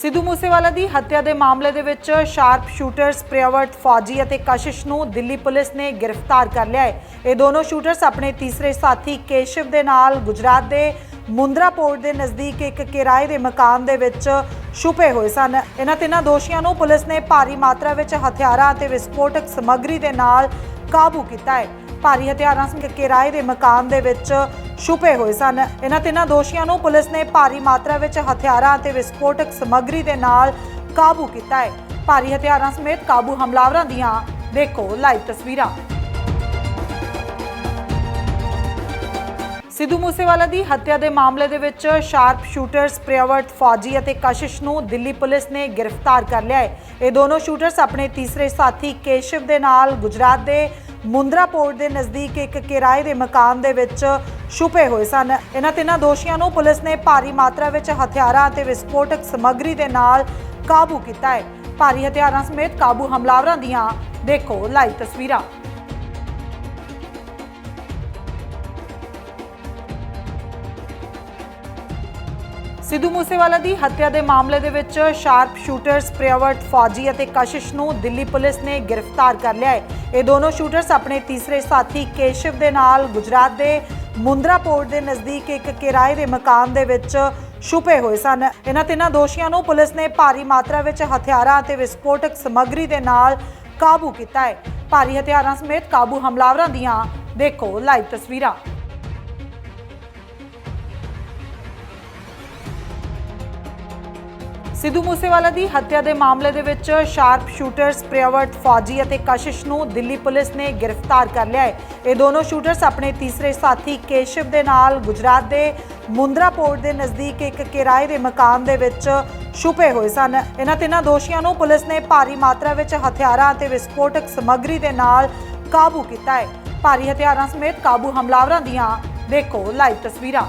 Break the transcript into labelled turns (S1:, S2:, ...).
S1: ਸਿੱਧੂ ਮੂਸੇਵਾਲਾ ਦੀ ਹੱਤਿਆ ਦੇ ਮਾਮਲੇ ਦੇ ਵਿੱਚ ਸ਼ਾਰਪ ਸ਼ੂਟਰਸ ਪ੍ਰਿਯਵਰਤ ਫੌਜੀ ਅਤੇ ਕਸ਼ਿਸ਼ ਨੂੰ ਦਿੱਲੀ ਪੁਲਿਸ ਨੇ ਗ੍ਰਿਫਤਾਰ ਕਰ ਲਿਆ ਹੈ। ਇਹ ਦੋਨੋਂ ਸ਼ੂਟਰਸ ਆਪਣੇ ਤੀਸਰੇ ਸਾਥੀ ਕੇਸ਼ਵ ਦੇ ਨਾਲ ਗੁਜਰਾਤ ਦੇ ਮੁੰਦਰਾ ਪੋਰਟ ਦੇ ਨਜ਼ਦੀਕ ਇੱਕ ਕਿਰਾਏ ਦੇ ਮਕਾਨ ਦੇ ਵਿੱਚ ਛੁਪੇ ਹੋਏ ਸਨ। ਇਹਨਾਂ ਤਿੰਨਾਂ ਦੋਸ਼ੀਆਂ ਨੂੰ ਪੁਲਿਸ ਨੇ ਭਾਰੀ ਮਾਤਰਾ ਵਿੱਚ ਹਥਿਆਰਾਂ ਅਤੇ ਵਿਸਫੋਟਕ ਸਮੱਗਰੀ ਦੇ ਨਾਲ ਕਾਬੂ ਕੀਤਾ ਹੈ। ਭਾਰੀ ਹਥਿਆਰਾਂ ਸਮੇਤ ਕਿਰਾਏ ਦੇ ਮਕਾਨ ਦੇ ਵਿੱਚ ਛੁਪੇ ਹੋਏ ਸਨ। ਇਹਨਾਂ ਤਿੰਨਾਂ ਦੋਸ਼ੀਆਂ ਨੂੰ ਪੁਲਿਸ ਨੇ ਭਾਰੀ ਮਾਤਰਾ ਵਿੱਚ ਹਥਿਆਰਾਂ ਅਤੇ ਵਿਸਫੋਟਕ ਸਮੱਗਰੀ ਦੇ ਨਾਲ ਕਾਬੂ ਕੀਤਾ ਹੈ। ਭਾਰੀ ਹਥਿਆਰਾਂ ਸਮੇਤ ਕਾਬੂ ਹਮਲਾਵਰਾਂ ਦੀਆਂ ਦੇਖੋ ਲਾਈਵ ਤਸਵੀਰਾਂ। ਸਿੱਧੂ ਮੂਸੇਵਾਲਾ ਦੀ ਹੱਤਿਆ ਦੇ ਮਾਮਲੇ ਦੇ ਵਿੱਚ ਸ਼ਾਰਪ ਸ਼ੂਟਰਸ ਪ੍ਰਿਯਵਰਤ ਫੌਜੀ ਅਤੇ ਕਸ਼ਿਸ਼ ਨੂੰ ਦਿੱਲੀ ਪੁਲਿਸ ਨੇ ਗ੍ਰਿਫਤਾਰ ਕਰ ਲਿਆ ਹੈ। ਇਹ ਦੋਨੋਂ ਸ਼ੂਟਰਸ ਆਪਣੇ ਤੀਸਰੇ ਸਾਥੀ ਕੇਸ਼ਵ ਦੇ ਨਾਲ ਗੁਜਰਾਤ ਦੇ ਮੁੰਦਰਾ ਪੋਰਟ ਦੇ ਨਜ਼ਦੀਕ ਇੱਕ ਕਿਰਾਏ ਦੇ ਮਕਾਨ ਦੇ ਵਿੱਚ ਛੁਪੇ ਹੋਏ ਸਨ। ਇਹਨਾਂ ਤਿੰਨਾਂ ਦੋਸ਼ੀਆਂ ਨੂੰ ਪੁਲਿਸ ਨੇ ਭਾਰੀ ਮਾਤਰਾ ਵਿੱਚ ਹਥਿਆਰਾਂ ਅਤੇ ਵਿਸਫੋਟਕ ਸਮੱਗਰੀ ਦੇ ਨਾਲ ਕਾਬੂ ਕੀਤਾ ਹੈ। ਭਾਰੀ ਹਥਿਆਰਾਂ ਸਮੇਤ ਕਾਬੂ ਹਮਲਾਵਰਾਂ ਦੀਆਂ ਦੇਖੋ ਲਾਈਵ ਤਸਵੀਰਾਂ। ਸਿੱਧੂ ਮੂਸੇਵਾਲਾ ਦੀ ਹੱਤਿਆ ਦੇ ਮਾਮਲੇ ਦੇ ਵਿੱਚ ਸ਼ਾਰਪ ਸ਼ੂਟਰਸ ਪ੍ਰਿਯਵਰਤ ਫੌਜੀ ਅਤੇ ਕਸ਼ਿਸ਼ ਨੂੰ ਦਿੱਲੀ ਪੁਲਿਸ ਨੇ ਗ੍ਰਿਫਤਾਰ ਕਰ ਲਿਆ ਹੈ। ਇਹ ਦੋਨੋਂ ਸ਼ੂਟਰਸ ਆਪਣੇ ਤੀਸਰੇ ਸਾਥੀ ਕੇਸ਼ਵ ਦੇ ਨਾਲ ਗੁਜਰਾਤ ਦੇ ਮੁੰਦਰਾ ਪੋਰਟ ਦੇ ਨਜ਼ਦੀਕ ਇੱਕ ਕਿਰਾਏ ਦੇ ਮਕਾਨ ਦੇ ਵਿੱਚ ਛੁਪੇ ਹੋਏ ਸਨ। ਇਹਨਾਂ ਤਿੰਨਾਂ ਦੋਸ਼ੀਆਂ ਨੂੰ ਪੁਲਿਸ ਨੇ ਭਾਰੀ ਮਾਤਰਾ ਵਿੱਚ ਹਥਿਆਰਾਂ ਅਤੇ ਵਿਸਫੋਟਕ ਸਮੱਗਰੀ ਦੇ ਨਾਲ ਕਾਬੂ ਕੀਤਾ ਹੈ। ਭਾਰੀ ਹਥਿਆਰਾਂ ਸਮੇਤ ਕਾਬੂ ਹਮਲਾਵਰਾਂ ਦੀਆਂ ਦੇਖੋ ਲਾਈਵ ਤਸਵੀਰਾਂ। ਸਿੱਧੂ ਮੂਸੇਵਾਲਾ ਦੀ ਹੱਤਿਆ ਦੇ ਮਾਮਲੇ ਦੇ ਵਿੱਚ ਸ਼ਾਰਪ ਸ਼ੂਟਰਸ ਪ੍ਰਿਯਵਰਤ ਫੌਜੀ ਅਤੇ ਕਸ਼ਿਸ਼ ਨੂੰ ਦਿੱਲੀ ਪੁਲਿਸ ਨੇ ਗ੍ਰਿਫਤਾਰ ਕਰ ਲਿਆ ਹੈ। ਇਹ ਦੋਨੋਂ ਸ਼ੂਟਰਸ ਆਪਣੇ ਤੀਸਰੇ ਸਾਥੀ ਕੇਸ਼ਵ ਦੇ ਨਾਲ ਗੁਜਰਾਤ ਦੇ ਮੁੰਦਰਾ ਪੋਰਟ ਦੇ ਨਜ਼ਦੀਕ ਇੱਕ ਕਿਰਾਏ ਦੇ ਮਕਾਨ ਦੇ ਵਿੱਚ ਛੁਪੇ ਹੋਏ ਸਨ। ਇਹਨਾਂ ਤਿੰਨਾਂ ਦੋਸ਼ੀਆਂ ਨੂੰ ਪੁਲਿਸ ਨੇ ਭਾਰੀ ਮਾਤਰਾ ਵਿੱਚ ਹਥਿਆਰਾਂ ਅਤੇ ਵਿਸਫੋਟਕ ਸਮੱਗਰੀ ਦੇ ਨਾਲ ਕਾਬੂ ਕੀਤਾ ਹੈ। ਭਾਰੀ ਹਥਿਆਰਾਂ ਸਮੇਤ ਕਾਬੂ ਹਮਲਾਵਰਾਂ ਦੀਆਂ ਦੇਖੋ ਲਾਈਵ ਤਸਵੀਰਾਂ।